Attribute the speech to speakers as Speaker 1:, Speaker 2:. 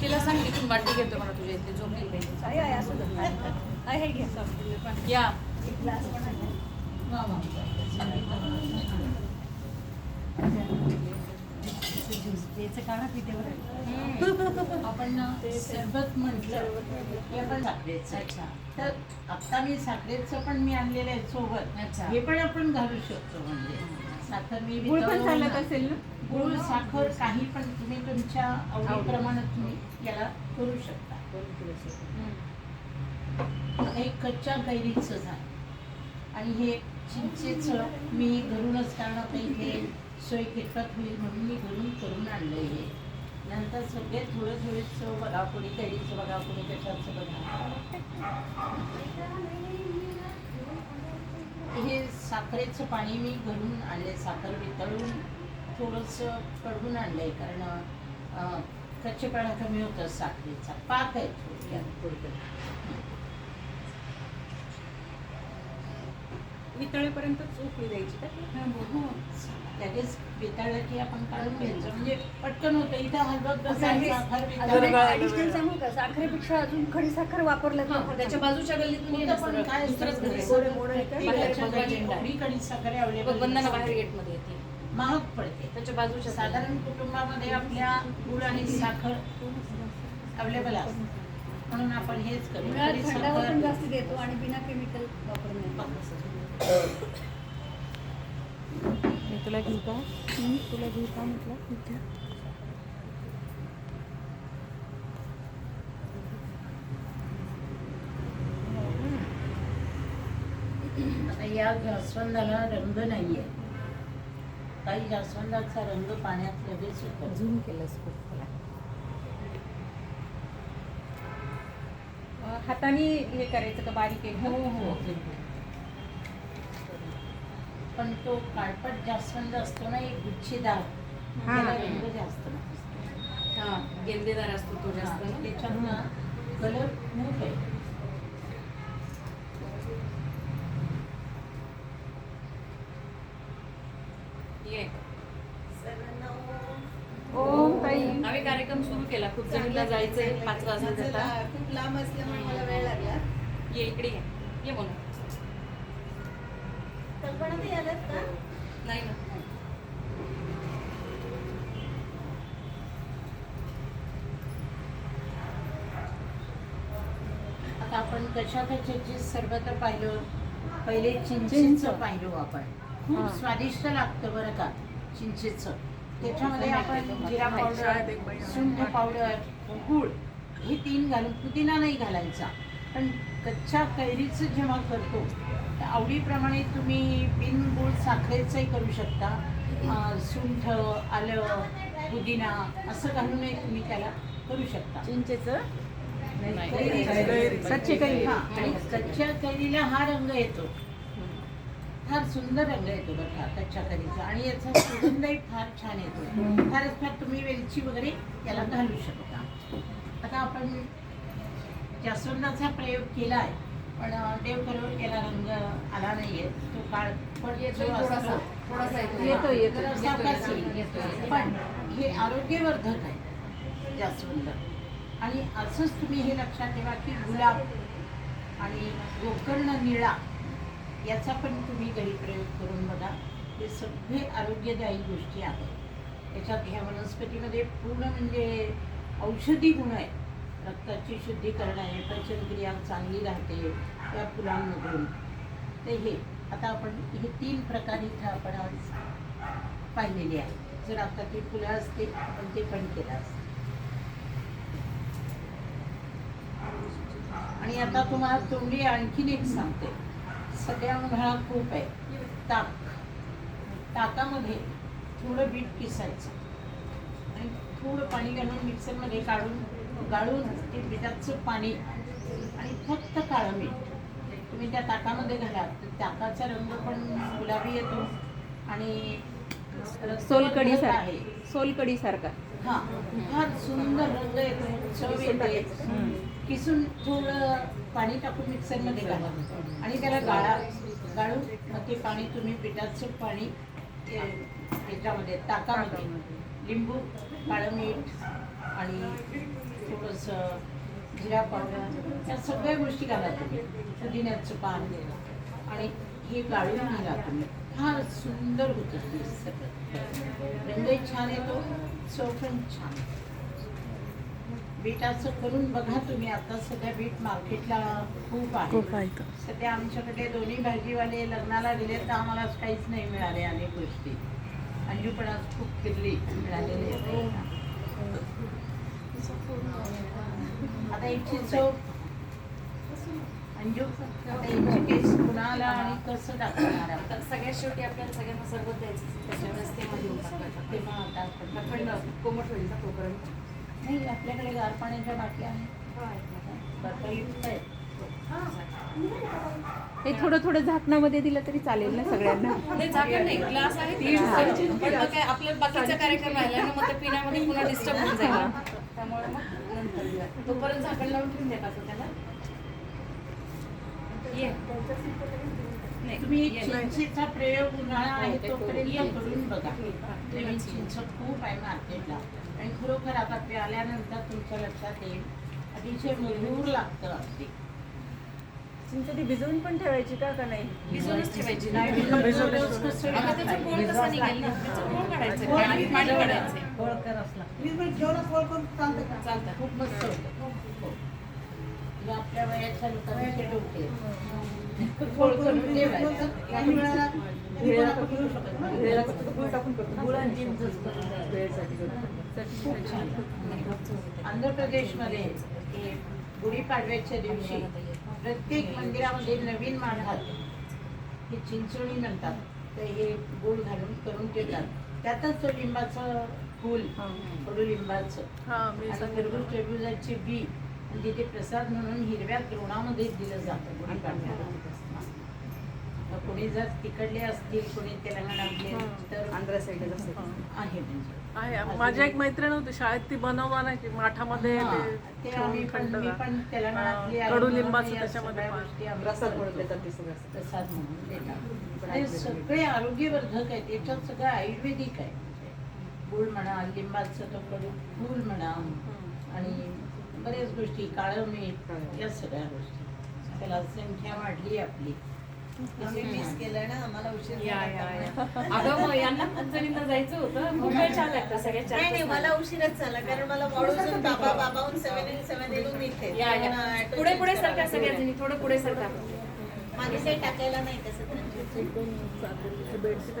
Speaker 1: तिला सांग तिथून वाटी घेतो मला तुझ्या इथे झोपली पाहिजे
Speaker 2: हे
Speaker 1: या.
Speaker 3: आपण ना सरबत म्हटलं. तर आता मी साखरेचं पण मी आणलेलं आहे सोबत.
Speaker 1: अच्छा.
Speaker 3: हे पण आपण घालू शकतो म्हणजे. साखर मी
Speaker 2: पण चालत असेल ना?
Speaker 3: गुळ साखर काही पण तुम्ही तुमच्या आवडीप्रमाणे तुम्ही याला करू शकता. हे कच्च्या कैरीचं झाड. आणि हे चिंचेचं मी घरूनच कारण हे सोय किटपत होईल म्हणून मी घरून करून आणलं हे. नंतर सगळे थोडं थोडेच बघा कोणी गैरीचं बघा कोणी कशाचं बघा. हे साखरेचं पाणी मी घरून आणले साखर वितळून. थोडंसं कढून आणलंय कारण कच्चेपणा कमी होतं साखरेचा. पाक आहे
Speaker 2: वितळेपर्यंतच उकळी द्यायची का?
Speaker 3: हो. लगेच वितळलं की आपण काढून घ्यायचं. म्हणजे पटकन होतं. इथं हलवत बसायचं
Speaker 2: सांगू का? साखरेपेक्षा अजून खडी साखर वापरलं
Speaker 1: त्याच्या. बाजूच्या गल्लीतून.
Speaker 3: काय
Speaker 1: दुसरंच घर
Speaker 3: साखर अवेलेबल
Speaker 1: बंधना बाहेर गेटमध्ये येते.
Speaker 3: महाग पडते.
Speaker 1: त्याच्या बाजूच्या
Speaker 3: साधारण कुटुंबामध्ये आपल्या गुळ आणि साखर अवेलेबल असते. म्हणून आपण हेच करू.
Speaker 2: उन्हाळ्यात
Speaker 3: खडी
Speaker 2: थंडावा पण
Speaker 3: साखर
Speaker 2: जास्त देतो आणि बिना केमिकल वापरण्यात
Speaker 4: मी तुला घेऊ का? तुला घेऊ का म्हटलं?
Speaker 3: या जास्वंदाला रंग नाहीये. काही जास्वंदाचा रंग पाण्यात लगेच होतो
Speaker 4: झूम केलंस खूप
Speaker 2: हाताने हे करायचं का बारीक आहे?
Speaker 3: हो हो. पण तो काळपट जास्वंद असतो ना एक गुच्छीदार.
Speaker 4: हा.
Speaker 3: रंग जास्त.
Speaker 1: हा गेंदेदार असतो तो जास्त ना.
Speaker 3: त्याच्यात ना कलर खूप आहे
Speaker 1: ये
Speaker 2: ओम ताई
Speaker 1: आम्ही कार्यक्रम सुरू केला खूप जणीला जायचंय पाच वाजता जाता.
Speaker 5: खूप लांब असल्यामुळे मला वेळ लागला.
Speaker 1: ये इकडे ये. ये बोला.
Speaker 5: कल्पना ते आल्यात का?
Speaker 1: नाही ना.
Speaker 3: आता आपण कशा कशाची सरबत पाहिलं? पहिले चिंचेचं. पाहिलं आपण. खूप स्वादिष्ट लागतं बरं का चिंचेचं. त्याच्यामध्ये आपण जिरा पावडर सुंठ पावडर गुळ हे तीन घालून पुदिना नाही घालायचा. पण कच्च्या कैरीचं जेव्हा करतो तर आवडीप्रमाणे तुम्ही बिन गुळ साखरेचंही करू शकता. सुंठ आलं पुदिना असं घालूनही तुम्ही त्याला करू शकता.
Speaker 2: चिंचेचं. कच्ची कैरी.
Speaker 3: हा, आणि कच्च्या कैरीला हा रंग येतो. फार सुंदर रंग येतो का कच्च्या कैरीचा. आणि याचा सुगंधही फार छान येतो. फारच फार तुम्ही वेलची वगैरे याला घालू शकता. आता आपण जास्वंदाचा प्रयोग केला आहे पण देव करो याला रंग आला नाहीये. तो काळ पण
Speaker 1: येतो.
Speaker 2: येतो.
Speaker 3: पण हे आरोग्यवर्धक आहे जास्वंद. आणि असंच तुम्ही हे लक्षात ठेवा की गुलाब आणि गोकर्ण निळा याचा पण तुम्ही घरी प्रयोग करून बघा. हे सगळे आरोग्यदायी गोष्टी आहेत. याच्यात ह्या वनस्पतीमध्ये पूर्ण म्हणजे औषधी गुण आहेत. रक्ताची शुद्धीकरण आहे पचनक्रिया चांगली राहते त्या फुलांमधून. ते हे आता आपण हे तीन प्रकार इथं आपण आज पाहिलेली आहे जर आता ती फुलं असतील आपण ते पण केलं असतं. आणि आता तुम्हाला तोंडी आणखीन एक सांगते. सगळ्या उन्हाळा खूप आहे. ताक. ताकामध्ये थोडं बीट किसायचं आणि थोडं पाणी घालून मिक्सरमध्ये काढून गाळून ते बिटाचं पाणी आणि फक्त काळं मीठ. तुम्ही त्या ताकामध्ये घाला. ताकाचा रंग पण गुलाबी येतो आणि
Speaker 2: सोलकढी
Speaker 3: आहे
Speaker 2: सोलकढी सारखा
Speaker 3: हा फार सुंदर रंग येतो चव येते. किसून थोडं पाणी टाकून मिक्सरमध्ये घाला. आणि त्याला गाळा गाळून मग ते पाणी तुम्ही पिठाचं पाणी याच्यामध्ये ताकामध्ये. लिंबू काळं मीठ आणि थोडंसं जिरा पावडर या सगळ्या गोष्टी घाला तुम्ही. पुदिन्याचं पान. आणि हे गाळून घाला तुम्ही. फार सुंदर होतं ते सगळं. रंगही छान येतो चव पण छान. बीट असं करून बघा तुम्ही आता सध्या बीट मार्केटला खूप आहे. सध्या आमच्याकडे दोन्ही भाजीवाले लग्नाला गेले तर आम्हाला काहीच नाही मिळाले अनेक गोष्टी. अंजू पण आज खूप फिरली मिळालेली आहे. आता याची चव अंजू आता याची टेस्ट कुणाला आणि कसं दाखवणार आपण?
Speaker 1: आता सगळ्यात शेवटी आपल्याला सगळ्यांना सरबत द्यायचं त्याच्यामुळेच ते मध्ये टाकायचं
Speaker 3: ते मग आता आपण-
Speaker 1: पण कोमट होईल तोपर्यंत.
Speaker 3: नाही आपल्याकडे गार पाण्याच्या बाटल्या आहेत. बाटल्या युक्त आहेत.
Speaker 2: हे. थोडं थोडं झाकणामध्ये दिलं तरी चालेल ना सगळ्यांना?
Speaker 1: नाही झाकण नाही. ग्लास आहे काय आपलं बाकीचा कार्यक्रम राहिला ना मग ते पिण्यामध्ये पुन्हा डिस्टर्ब होऊन जाईल. त्यामुळे मग नंतर घेऊया. तोपर्यंत झाकण लावून ठेवून त्याला
Speaker 3: तुम्ही
Speaker 1: ये.
Speaker 3: चिंचेचा प्रयोग उन्हाळा आहे तोपर्यंत करून बघा. नवीन चिंच खूप आहे मार्केटला. आणि खरोखर आता प्याल्यानंतर तुमच्या लक्षात येईल. अतिशय मधुर लागतं अगदी.
Speaker 2: चिंच ती भिजवून पण ठेवायची का का नाही?
Speaker 1: भिजवूनच ठेवायची.
Speaker 3: नाही भिजवलं तर रोज कसं
Speaker 1: अगं त्याचं
Speaker 3: लागतं?
Speaker 1: कोळ कसं निघेल ना? त्याचं कोळ काढायचं पाणी पाणी काढायचं. चालतं
Speaker 3: खूप मस्त हो. आपल्या आंध्र प्रदेशमध्ये हे गुढीपाडव्याच्या दिवशी प्रत्येक मंदिरामध्ये नवीन मांडतात हे चिंचोणी म्हणतात. तर हे गुळ घालून करून देतात त्यातच तो लिंबाचं फूल कडुलिंबाचं आणि टरबुजाचे बी तिथे प्रसाद म्हणून हिरव्या द्रोणामध्ये दिलं जातं मग कोणी जर तिकडले असतील कोणी तेलंगणातले तर
Speaker 4: आंध्रा साईडला.
Speaker 3: आहे म्हणजे
Speaker 6: आहे माझी एक मैत्रीण होती शाळेत ती बनववा नाही की माठामध्ये कडुलिंबाचं त्याच्यामध्ये
Speaker 3: प्रसाद म्हणून हे सगळे. आरोग्यवर्धक आहेत. याच्यात सगळं आयुर्वेदिक आहे. गुळ म्हणा लिंबाचं तो कडू फूल म्हणा आणि बऱ्याच गोष्टी काळं मीठ या सगळ्या गोष्टी. त्याला संख्या वाढली आपली.
Speaker 5: झाला.
Speaker 1: अगं मग यांना पंचमीला जायचं होतं. खूप वेळ छान लागतं सगळ्या
Speaker 5: नाही मला उशीरच झाला कारण मला बाबा बाबाहून इथे.
Speaker 1: पुढे पुढे सरका
Speaker 5: चेंज
Speaker 1: सगळ्या
Speaker 5: करावं
Speaker 1: जणी थोडं पुढे सरका
Speaker 5: मागे काही टाकायला नाही तसं त्यांच्या
Speaker 6: बेडशीट